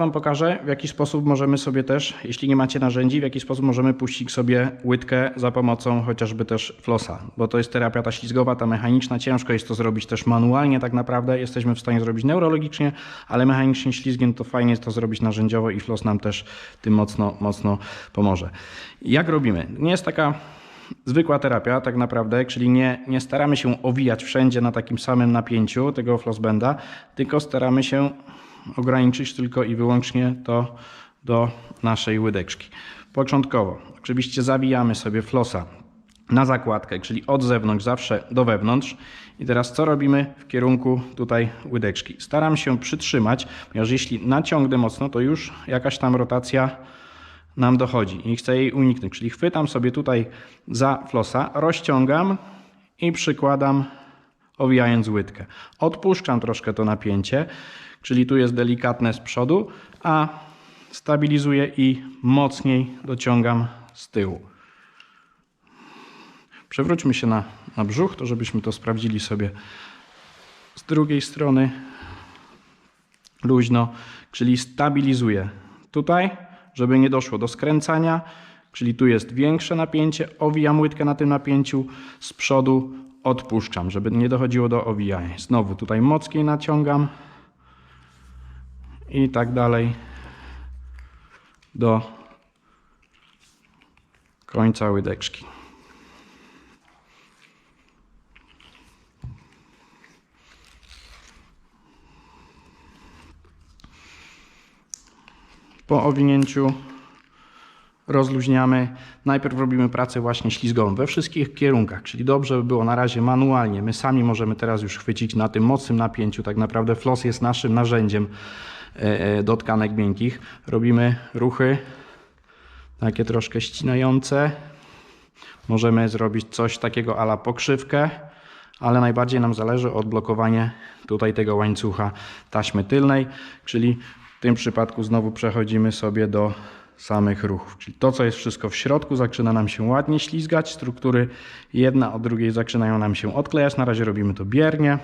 Wam pokażę, w jaki sposób możemy sobie też, jeśli nie macie narzędzi, w jaki sposób możemy puścić sobie łydkę za pomocą chociażby też flosa, bo to jest terapia ta ślizgowa, ta mechaniczna. Ciężko jest to zrobić też manualnie, tak naprawdę. Jesteśmy w stanie zrobić neurologicznie, ale mechanicznie ślizgiem to fajnie jest to zrobić narzędziowo i flos nam też tym mocno, mocno pomoże. Jak robimy? Nie jest taka zwykła terapia tak naprawdę, czyli nie, nie staramy się owijać wszędzie na takim samym napięciu tego flossbenda, tylko staramy się ograniczyć tylko i wyłącznie to do naszej łydeczki. Początkowo oczywiście zawijamy sobie flossa na zakładkę, czyli od zewnątrz zawsze do wewnątrz. I teraz co robimy w kierunku tutaj łydeczki? Staram się przytrzymać, ponieważ jeśli naciągnę mocno, to już jakaś tam rotacja nam dochodzi i chcę jej uniknąć. Czyli chwytam sobie tutaj za flosa, rozciągam i przykładam, owijając łydkę. Odpuszczam troszkę to napięcie, czyli tu jest delikatne z przodu, a stabilizuję i mocniej dociągam z tyłu. Przewróćmy się na, na brzuch, to żebyśmy to sprawdzili sobie z drugiej strony. Luźno, czyli stabilizuję tutaj, żeby nie doszło do skręcania, czyli tu jest większe napięcie, owijam łydkę na tym napięciu, z przodu odpuszczam, żeby nie dochodziło do owijania. Znowu tutaj mocniej naciągam i tak dalej do końca łydeczki. Po owinięciu rozluźniamy. Najpierw robimy pracę właśnie ślizgową we wszystkich kierunkach, czyli dobrze by było na razie manualnie. My sami możemy teraz już chwycić na tym mocnym napięciu. Tak naprawdę flos jest naszym narzędziem do tkanek miękkich. Robimy ruchy takie troszkę ścinające. Możemy zrobić coś takiego ala pokrzywkę, ale najbardziej nam zależy o odblokowanie tutaj tego łańcucha taśmy tylnej, czyli w tym przypadku znowu przechodzimy sobie do samych ruchów. Czyli to, co jest wszystko w środku, zaczyna nam się ładnie ślizgać. Struktury jedna od drugiej zaczynają nam się odklejać. Na razie robimy to biernie.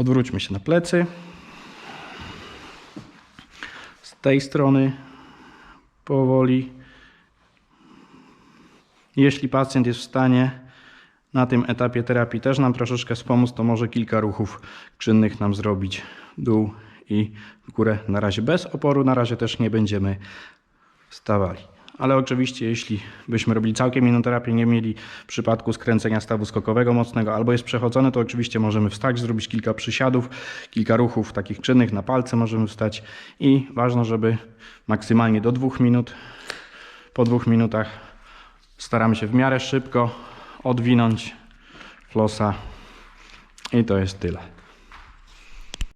Odwróćmy się na plecy. Z tej strony powoli. Jeśli pacjent jest w stanie na tym etapie terapii też nam troszeczkę wspomóc, to może kilka ruchów czynnych nam zrobić dół i w górę na razie bez oporu, na razie też nie będziemy stawali. Ale oczywiście, jeśli byśmy robili całkiem inną terapię, nie mieli w przypadku skręcenia stawu skokowego mocnego albo jest przechodzone, to oczywiście możemy wstać, zrobić kilka przysiadów, kilka ruchów takich czynnych, na palce możemy wstać i ważne, żeby maksymalnie do dwóch minut, po dwóch minutach staramy się w miarę szybko odwinąć flosa i to jest tyle.